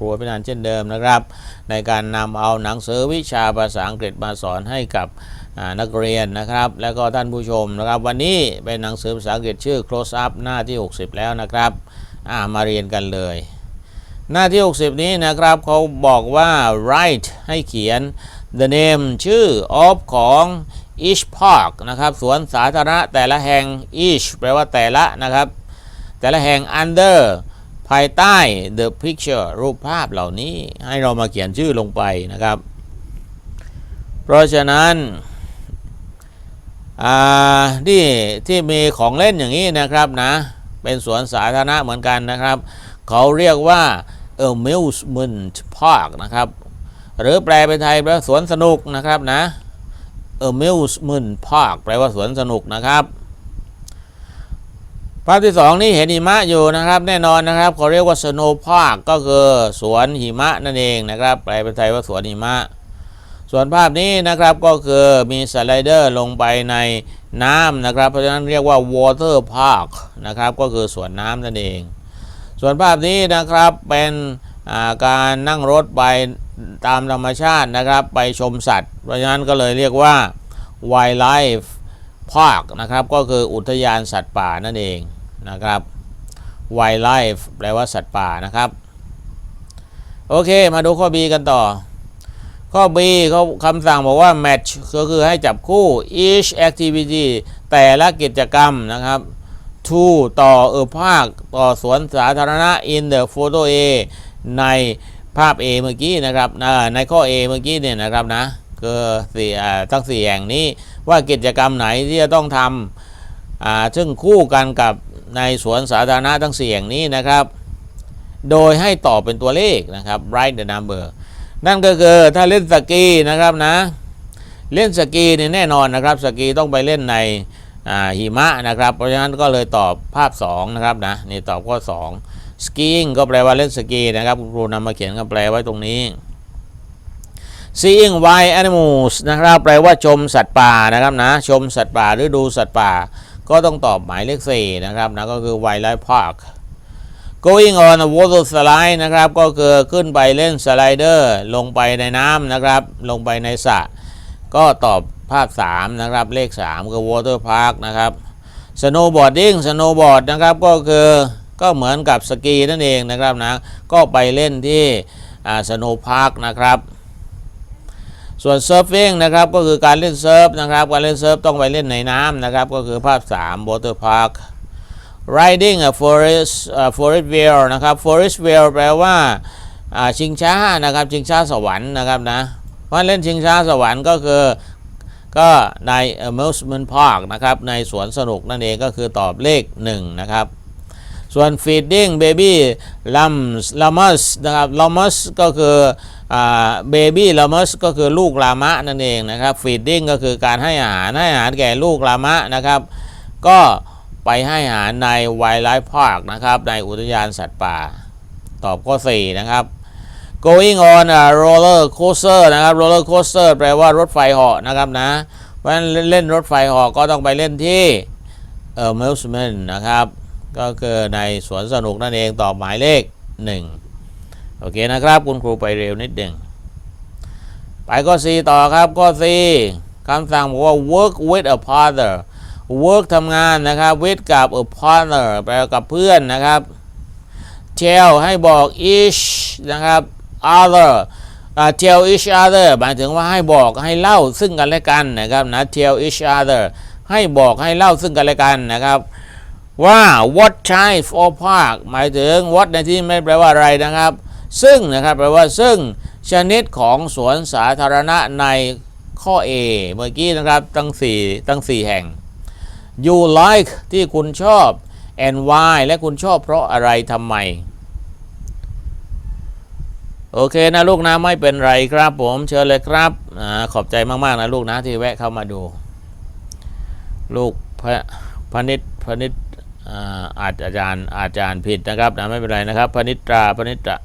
ครัวพินานเช่นเดิมนะครับ ในการนำเอาหนังสือวิชาภาษาอังกฤษมาสอนให้กับนักเรียนนะครับ แล้วก็ท่านผู้ชมนะครับ วันนี้เป็นหนังสือภาษาอังกฤษชื่อ close up หน้าที่ 60 แล้วนะครับมาเรียนกันเลย หน้าที่ 60 นี้นะครับเขาบอกว่า write ให้เขียน the name ชื่อ of ของ each park นะครับสวนสาธารณะแต่ละแห่ง each แปลว่าแต่ละนะครับ แต่ละแห่ง under ภายใต้ the picture รูปภาพเหล่านี้ให้เรามาเขียนชื่อลงไปนะครับ เพราะฉะนั้นอ่าที่ที่มีของเล่นอย่างนี้นะครับนะ เป็นสวนสาธารณะเหมือนกันนะครับ เขาเรียกว่า amusement park นะครับ หรือแปลเป็นไทยแปลว่าสวนสนุกนะครับนะ amusement park แปลว่าสวนสนุกนะครับ ภาพที่สองนี่เห็นหิมะอยู่นะครับแน่นอนนะครับเขาเรียกว่า snow park ก็คือสวนหิมะนั่นเองนะครับแปลเป็นไทยว่าสวนหิมะ ส่วนภาพนี้นะครับก็คือมีสไลเดอร์ลงไปในน้ำนะครับ เพราะฉะนั้นเรียกว่า water park นะครับก็คือสวนน้ำนั่นเอง ส่วนภาพนี้นะครับเป็นาการนั่งรถไปตามธรรมชาตินะครับไปชมสัตว์ เพราะฉะนั้นก็เลยเรียกว่า wildlife park นะครับก็คืออุทยานสัตว์ป่านั่นเอง นะครับ wildlife แปลว่าสัตว์ป่านะครับ โอเค มาดูข้อ B กันต่อ ข้อ B เขาคำสั่งบอกว่า match ก็คือให้จับคู่ each activity แต่ละกิจกรรมนะครับ to ต่อเออภาค ต่อสวนสาธารณะ in the photo A ในภาพ A เมื่อกี้นะครับในข้อ A เมื่อกี้เนี่ยนะครับนะคือสี่ทั้งสี่แห่งนี้ว่ากิจกรรมไหนที่จะต้องทำอ่าซึ่งคู่กันกับ ในสวนสาธารณะทั้งสี่แห่งนี้นะครับ โดยให้ตอบเป็นตัวเลขนะครับ write the number นั่นก็คือถ้าเล่นสกีนะครับนะ เล่นสกีเนี่ยแน่นอนนะครับสกีต้องไปเล่นในหิมะนะครับ เพราะฉะนั้นก็เลยตอบภาพ 2 นะครับนะนี่ตอบข้อ2 skiing ก็แปลว่าเล่นสกีนะครับคุณครูนำมาเขียนก็แปลไว้ตรงนี้ seeing wild animals นะครับแปลว่าชมสัตว์ป่านะครับนะชมสัตว์ป่าหรือดูสัตว์ป่า ก็ต้องตอบหมายเลข4นะครับนะก็คือ wildlife park going on a water slide นะครับ ก็คือขึ้นไปเล่นสไลเดอร์ลงไปในน้ำนะครับ ลงไปในสระก็ตอบภาพ 3 นะครับ เลข 3 คือ water park นะครับ snowboarding snowboard นะครับ ก็คือก็เหมือนกับสกีนั่นเองนะครับนะ ก็ไปเล่นที่อ่า snow park นะครับ ส่วน surfing นะครับก็คือการเล่นเซิร์ฟนะครับการเล่นเซิร์ฟต้องไปเล่นในน้ำนะครับก็คือภาพ3 water park riding a forest uh, forest wheel นะครับ forest wheel แปลว่าชิงช้านะครับชิงช้าสวรรค์นะครับนะเพราะเล่นชิงช้าสวรรค์ก็คือก็ใน amusement park นะครับในสวนสนุกนั่นเองก็คือตอบเลข 1 นะครับ ส่วน feeding baby lambs lamas นะครับ llamas ก็คือ อ่า baby llamas ก็คือลูกลามะนั่นเองนะครับ feeding ก็คือการให้อาหารให้อาหารแก่ลูกลามะนะครับ ก็ไปให้อาหารใน wildlife park นะครับ ในอุทยานสัตว์ป่า ตอบข้อ 4 นะครับ going on a roller coaster นะครับ roller coaster แปลว่ารถไฟเหาะนะครับนะเพราะฉะนั้นเล่นรถไฟเหาะก็ต้องไปเล่นที่ amusement นะครับ ก็คือในสวนสนุกนั่นเองตอบหมายเลข 1 โอเคนะครับ คุณครูไปเร็วนิดหนึ่งไปข้อ C ต่อครับข้อ C คำสั่งบอกว่า work with a partner work ทำงานนะครับ with กับ a partner แปลกับเพื่อนนะครับ tell ให้บอก each นะครับ other อ่า tell each other หมายถึงว่าให้บอกให้เล่าซึ่งกันและกันนะครับนะ tell each other ให้บอกให้เล่าซึ่งกันและกันนะครับ ว่า what type of park หมายถึง what ในที่นี้ไม่แปลว่าอะไรนะครับ ซึ่งนะครับแปลว่าซึ่งชนิดของสวนสาธารณะในข้อ A เมื่อกี้นะครับตั้ง4ตั้ง 4 แห่ง you like ที่คุณชอบ and why และคุณชอบเพราะอะไรทำไม โอเคนะลูกนะไม่เป็นไรครับผมเชิญเลยครับอขอบใจมาก ๆ นะลูกนะที่แวะเข้ามาดู ลูกพระพนิษพนิษอาอาจารย์อาจารย์ผิดนะครับนะไม่เป็นไรนะครับพนิตราพนิตระ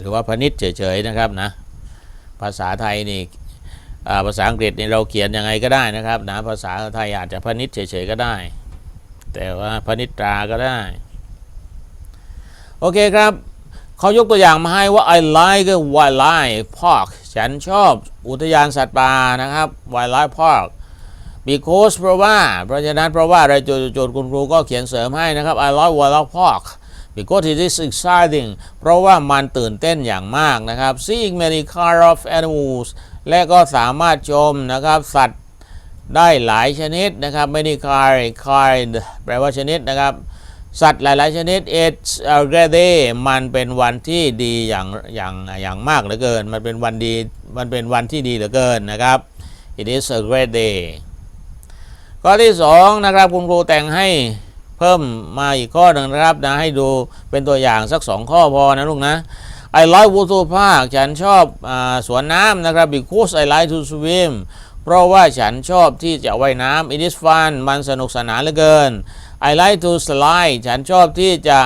หรือว่าพนิษเฉยๆนะครับนะภาษาไทยนี่ภาษาอังกฤษนี่เราเขียนยังไงก็ได้นะครับนะภาษาไทยอาจจะพนิษเฉยๆก็ได้ แต่ว่าพนิษตราก็ได้ โอเคครับเขายกตัวอย่างมาให้ว่า I like wildlife park ฉันชอบอุทยานสัตว์ป่านะครับ wildlife park because เพราะว่าเพราะฉะนั้นเพราะว่าอะไรโจทย์คุณครูก็เขียนเสริมให้นะครับ I like wildlife park because it is exciting เพราะว่ามันตื่นเต้นอย่างมากนะครับ seeing many kind of animals และก็สามารถชมนะครับสัตว์ได้หลายชนิดนะครับ many kind kind แปลว่าชนิดนะครับ สัตว์หลาย ๆ ชนิด it's a great day มันเป็นวันที่ดีอย่างอย่างอย่างมากเหลือเกิน มันเป็นวันดี มันเป็นวันที่ดีเหลือเกินนะครับ it is a great day ข้อที่2นะครับคุณครูแต่งให้ เพิ่มมาอีกข้อหนึ่งนะครับนะให้ดูเป็นตัวอย่างสักสองข้อพอนะลูกนะ I like water park ฉันชอบอสวนน้ำนะครับ because I like to swim เพราะว่าฉันชอบที่จะว่ายน้ำ it is fun มันสนุกสนานเหลือเกิน I like to slide ฉันชอบที่จะ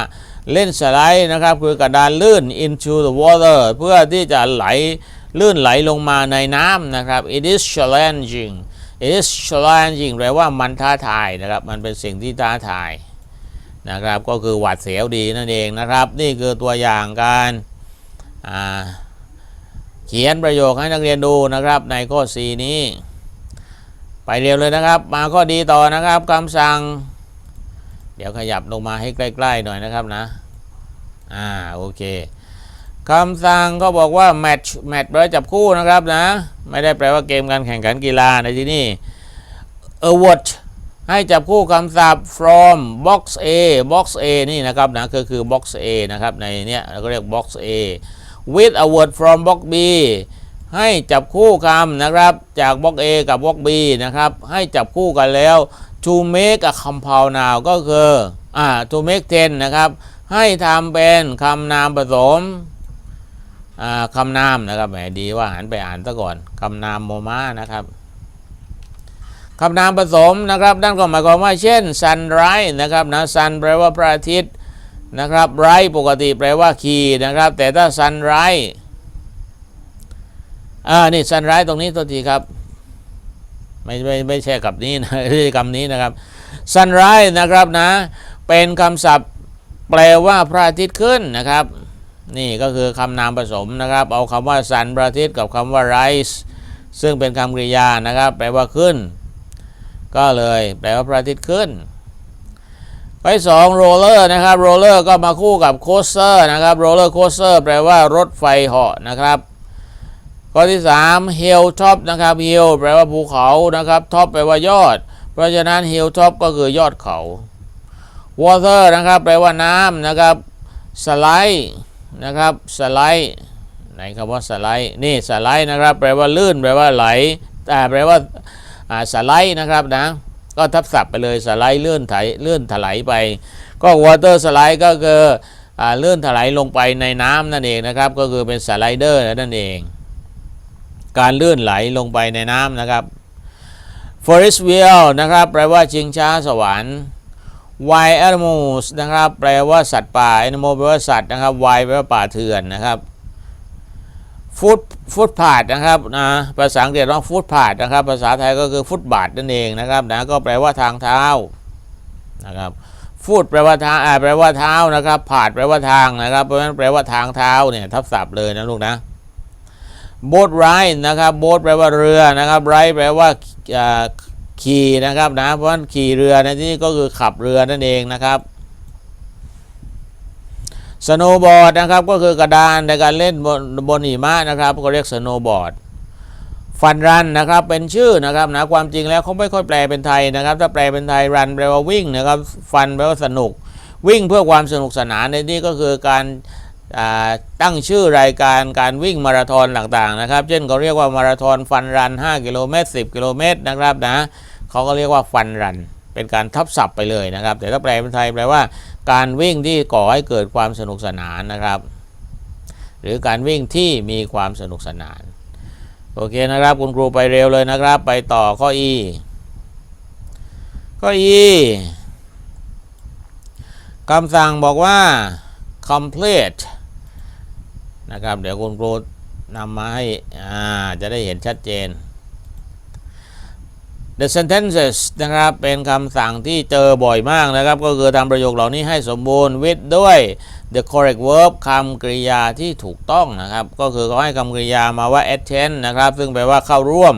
เล่นสไลด์นะครับ คือกระดานลื่น into the water เพื่อที่จะไหลลื่นไหลลงมาในน้ำนะครับ it is challenging it is challenging แปลว่ามันท้าทายนะครับ มันเป็นสิ่งที่ท้าทาย นะครับก็คือหวัดเสียวดีนั่นเองนะครับ นี่คือตัวอย่างการเขียนประโยคให้นักเรียนดูนะครับ ในข้อ 4 นี้ ไปเร็วเลยนะครับ มาข้อดีต่อนะครับคำสั่ง เดี๋ยวขยับลงมาให้ใกล้ ๆ หน่อยนะครับนะอ่าโอเคคำสั่งก็บอกว่าแมตช์แมตช์แปลจับคู่นะครับนะ ไม่ได้แปลว่าเกมการแข่งขันกีฬาในที่นี้ award ให้จับคู่คำศัพท์ from box A box A นี่นะครับนะก็คือ box A นะครับในเนี้ยเราก็เรียก box A with a word from box B ให้จับคู่คำนะครับจาก box A กับ box B นะครับให้จับคู่กันแล้ว to make a compound noun ก็คืออ่า to make ten นะครับให้ทำเป็นคำนามผสมคำนามนะครับแหมดีว่าหันไปอ่านซะก่อนคำนามโมมานะครับ คำนามผสมนะครับนั่นก็หมายความว่าเช่น sunrise นะครับนะ sun แปลว่าพระอาทิตย์นะครับ rise ปกติแปลว่าขี่นะครับ แต่ถ้า sunrise อ่านี่ sunrise ตรงนี้ตัวทีครับ ไม่ไม่ไม่แช่กับนี้นะเรื่อคำนี้นะครับ sunrise นะครับนะ เป็นคำศัพท์แปลว่าพระอาทิตย์ขึ้นนะครับ นี่ก็คือคำนามผสมนะครับ เอาคำว่า sun พระอาทิตย์กับคำว่า rise ซึ่งเป็นคำกริยานะครับ แปลว่าขึ้น ก็เลยแปลว่าพระอาทิตย์ขึ้นไปสองโรลเลอร์นะครับโรลเลอร์ก็มาคู่กับโคสเตอร์นะครับโรลเลอร์โคสเตอร์แปลว่ารถไฟเหาะนะครับ ข้อที่3เฮลท็อปนะครับเฮลแปลว่าภูเขานะครับท็อปแปลว่ายอด เพราะฉะนั้นเฮลท็อปก็คือยอดเขาวอเตอร์นะครับ แปลว่าน้ำนะครับสไลด์นะครับสไลด์ไหนคำว่าสไลด์นี่สไลด์นะครับ แปลว่าลื่น แปลว่าไหลแต่แปลว่า สไลด์นะครับนะก็ทับศัพท์ไปเลยสไลด์เลื่อนไถเลื่อนถลายไป ก็วอเตอร์สไลด์ก็คือเลื่อนถลายลงไปในน้ำนั่นเองนะครับ ก็คือเป็นสไลเดอร์นั่นเอง การเลื่อนไหลลงไปในน้ำนะครับ forest wheel นะครับแปลว่าชิงช้าสวรรค์ wild animals นะครับ แปลว่าสัตว์ป่า animal แปลว่าสัตว์นะครับ wild แปลว่าป่าเถื่อนนะครับ ฟุตฟุตพาดนะครับนะภาษาอังกฤษว่าฟุตพาดนะครับ ภาษาไทยก็คือฟุตบาทนั่นเองนะครับนะก็แปลว่าทางเท้านะครับฟุตแปลว่าทางแปลว่าเท้านะครับผาดแปลว่าทางนะครับเพราะฉะนั้นแปลว่าทางเท้าเนี่ยทับศัพท์เลยนะลูกนะโบสไรนะครับโบสแปลว่าเรือนะครับไรแปลว่าขี่นะครับนะเพราะฉะนั้นขี่เรือในที่นี้ก็คือขับเรือนั่นเองนะครับ สโนบอร์ดนะครับก็คือกระดานในการเล่นบนบนหิมะนะครับ ก็เรียกสโนบอร์ดฟันรันนะครับเป็นชื่อนะครับนะความจริงแล้วเขาไม่ค่อยแปลเป็นไทยนะครับ ถ้าแปลเป็นไทยรันแปลว่าวิ่งนะครับฟันแปลว่าสนุก วิ่งเพื่อความสนุกสนานในที่ก็คือการตั้งชื่อรายการการวิ่งมาราธอนต่างๆนะครับ เช่นเขาเรียกว่ามาราธอนฟันรัน 5 กิโลเมตร 10 กิโลเมตรนะครับนะเขาก็เรียกว่าฟันรัน เป็นการทับศัพท์ไปเลยนะครับ แต่ถ้าแปลเป็นไทยแปลว่า การวิ่งที่ก่อให้เกิดความสนุกสนานนะครับ หรือการวิ่งที่มีความสนุกสนานโอเคนะครับคุณครูไปเร็วเลยนะครับ ไปต่อข้ออีข้ออีคำสั่งบอกว่า complete นะครับ เดี๋ยวคุณครูนำมาให้จะได้เห็นชัดเจน the sentences นะครับ เป็นคำสั่งที่เจอบ่อยมากนะครับ ก็คือทำประโยคเหล่านี้ให้สมบูรณ์ with ด้วย the correct verb คำกริยาที่ถูกต้องนะครับ ก็คือเขาให้คำกริยามาว่า attend นะครับ ซึ่งแปลว่าเข้าร่วม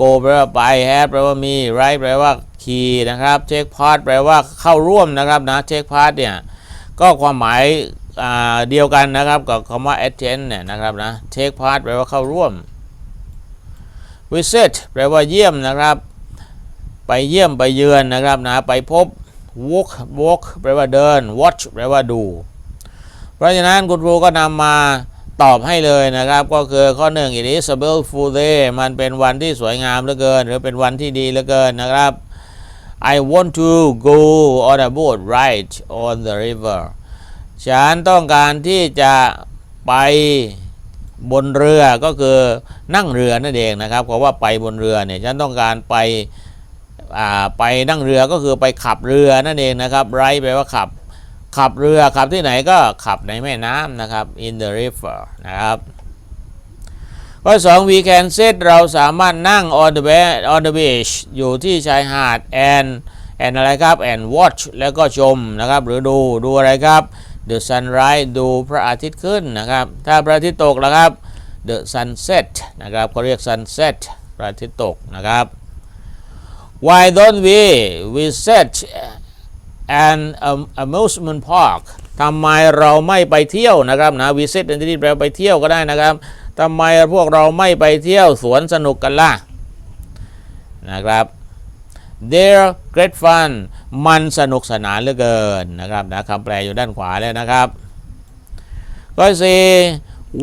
go แปลว่าไป have แปลว่ามี right แปลว่าขี่นะครับ take part แปลว่าเข้าร่วมนะครับนะ take part เนี่ย ก็ความหมายเดียวกันนะครับกับคำว่า attend เนี่ยนะครับนะ take part แปลว่าเข้าร่วม visit แปลว่าเยี่ยมนะครับ ไปเยี่ยมไปเยือนนะครับนะไปพบ walk walk แปลว่าเดิน watch แปลว่าดู เพราะฉะนั้นคุณครูก็นำมาตอบให้เลยนะครับ ก็คือข้อหนึ่ง it is a beautiful day มันเป็นวันที่สวยงามเหลือเกิน หรือเป็นวันที่ดีเหลือเกินนะครับ I want to go on a boat ride on the river ฉันต้องการที่จะไปบนเรือก็คือนั่งเรือนั่นเองนะครับเพราะว่าไปบนเรือเนี่ยฉันต้องการไป ไปนั่งเรือก็คือไปขับเรือนั่นเองนะครับ ride แปลว่าขับขับเรือขับที่ไหนก็ขับในแม่น้ำนะครับ in the river นะครับข้อสอง we can sit เราสามารถนั่ง on the be- on the beach อยู่ที่ชายหาด and and อะไรครับ and watch แล้วก็ชมนะครับ หรือดูดูอะไรครับ the sunrise ดูพระอาทิตย์ขึ้นนะครับ ถ้าพระอาทิตย์ตกแล้วครับ the sunset นะครับเขาเรียก sunset พระอาทิตย์ตกนะครับ why don't we visit an amusement park ทำไมเราไม่ไปเที่ยวนะครับนะ visit ในที่นี้แปลว่าไปเที่ยวก็ได้นะครับทำไมพวกเราไม่ไปเที่ยวสวนสนุกกันล่ะนะครับ they're great fun มันสนุกสนานเหลือเกินนะครับนะคำแปลอยู่ด้านขวาแล้วนะครับข้อสี่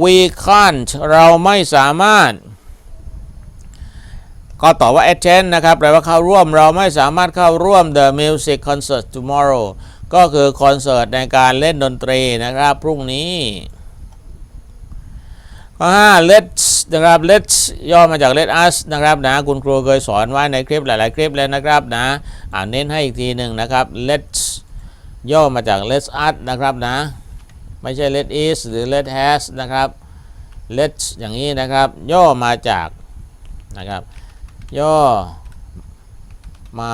we can't เราไม่สามารถ ก็ตอบว่า attend นะครับแปลว่าเข้าร่วมเราไม่สามารถเข้าร่วม the music concert tomorrow ก็คือคอนเสิร์ตในการเล่นดนตรีนะครับพรุ่งนี้ข้อห้า let's นะครับ let's ย่อมาจาก let us นะครับนะคุณครูเคยสอนไว้ในคลิปหลาย ๆ คลิปแล้วนะครับนะอ่านเน้นให้อีกทีหนึ่งนะครับ let's ย่อมาจาก let's us นะครับนะ ไม่ใช่ let is หรือ let has นะครับ let's อย่างนี้นะครับ ย่อมาจากนะครับ ย่อ มา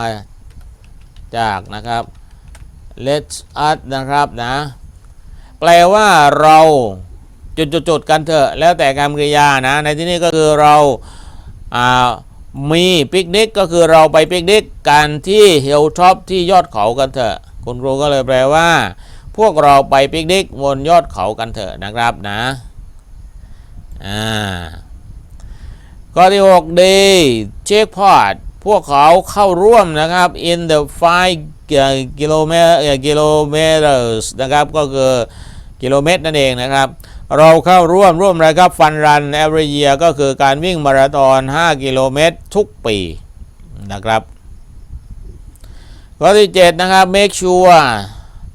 จากนะครับ let us นะครับนะ แปลว่าเราจุดๆกันเถอะ แล้วแต่การกริยานะ ในที่นี้ก็คือเราอ่ามีปิกนิกก็คือเราไปปิกนิกกันที่เฮลท็อปที่ยอดเขากันเถอะ คุณครูก็เลยแปลว่า พวกเราไปปิกนิกบนยอดเขากันเถอะนะครับนะอ่า ข้อที่6 D check part พวกเขาเข้าร่วมนะครับ in the five kilometer kilometers นะครับ ก็คือกิโลเมตรนั่นเองนะครับ เราเข้าร่วมร่วมอะไรครับ Fun Run every year ก็คือการวิ่งมาราธอน 5 กิโลเมตรทุกปีนะครับข้อที่ 7 นะครับ make sure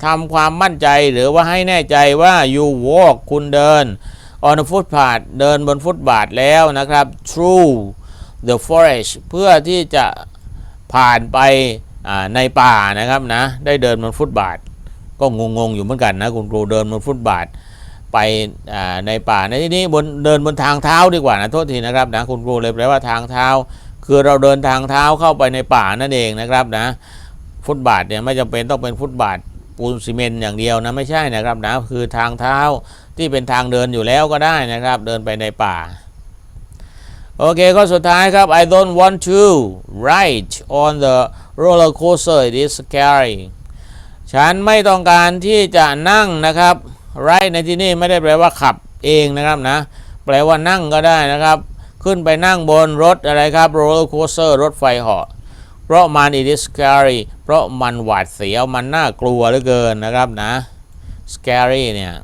ทำความมั่นใจหรือว่าให้แน่ใจว่า you walk คุณเดิน on the footpath เดินบนฟุตบาทแล้วนะครับ through the forest เพื่อที่จะผ่านไปในป่านะครับนะ ได้เดินบนฟุตบาท ก็งงๆอยู่เหมือนกันนะคุณครูเดินบนฟุตบาทไปในป่าในที่นี้บนเดินบนทางเท้าดีกว่านะโทษทีนะครับนะคุณครูเลยแปลว่าทางเท้า คือเราเดินทางเท้าเข้าไปในป่านั่นเองนะครับนะฟุตบาทเนี่ยไม่จำเป็นต้องเป็นฟุตบาทปูนซีเมนต์อย่างเดียวนะไม่ใช่นะครับนะคือทางเท้า ที่เป็นทางเดินอยู่แล้วก็ได้นะครับ เดินไปในป่า โอเคข้อสุดท้ายครับ I don't want to ride on the roller coaster it is scary ฉันไม่ต้องการที่จะนั่งนะครับ ride ในที่นี่ไม่ได้แปลว่าขับเองนะครับนะ แปลว่านั่งก็ได้นะครับ ขึ้นไปนั่งบนรถอะไรครับ roller coaster รถไฟเหาะเพราะมัน it is scary เพราะมันหวาดเสียวมันน่ากลัวเหลือเกินนะครับนะ scary เนี่ย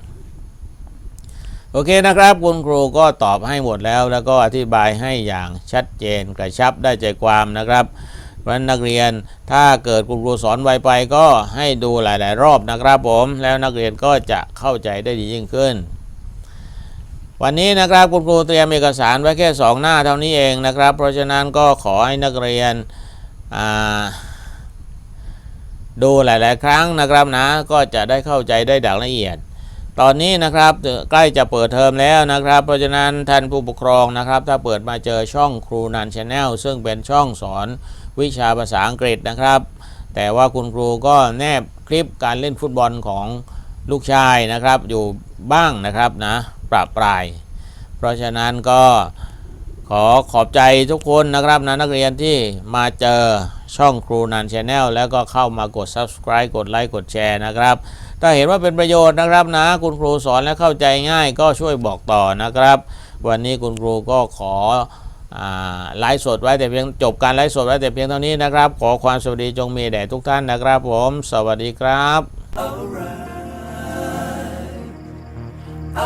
โอเคนะครับคุณครูก็ตอบให้หมดแล้ว แล้วก็อธิบายให้อย่างชัดเจนกระชับได้ใจความนะครับเพราะนักเรียนถ้าเกิดคุณครูสอนไวไปก็ให้ดูหลาย ๆ รอบนะครับผม แล้วนักเรียนก็จะเข้าใจได้ดียิ่งขึ้น วันนี้นะครับคุณครูเตรียมเอกสารไว้แค่ 2 หน้าเท่านี้เองนะครับ เพราะฉะนั้นก็ขอให้นักเรียนดูหลาย ๆ ครั้งนะครับนะ ก็จะได้เข้าใจได้ดังละเอียด ตอนนี้นะครับใกล้จะเปิดเทอมแล้วนะครับ เพราะฉะนั้นท่านผู้ปกครองนะครับ ถ้าเปิดมาเจอช่องครูนันชาแนลซึ่งเป็นช่องสอนวิชาภาษาอังกฤษนะครับ แต่ว่าคุณครูก็แนบคลิปการเล่นฟุตบอลของลูกชายนะครับ อยู่บ้างนะครับนะปรับปราย เพราะฉะนั้นก็ขอขอบใจทุกคนนะครับนะนักเรียนที่มาเจอช่องครูนันชาแนลแล้วก็เข้ามากด subscribe กดไลค์กดแชร์นะครับ ถ้าเห็นว่าเป็นประโยชน์นะครับนะ คุณครูสอนและเข้าใจง่ายก็ช่วยบอกต่อนะครับ วันนี้คุณครูก็ขอไลฟ์สดไว้แต่เพียงจบการไลฟ์สดไว้แต่เพียงเท่านี้นะครับ ขอความสวัสดีจงมีแด่ทุกท่านนะครับ ผม สวัสดีครับ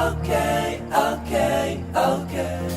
Okay, okay, okay.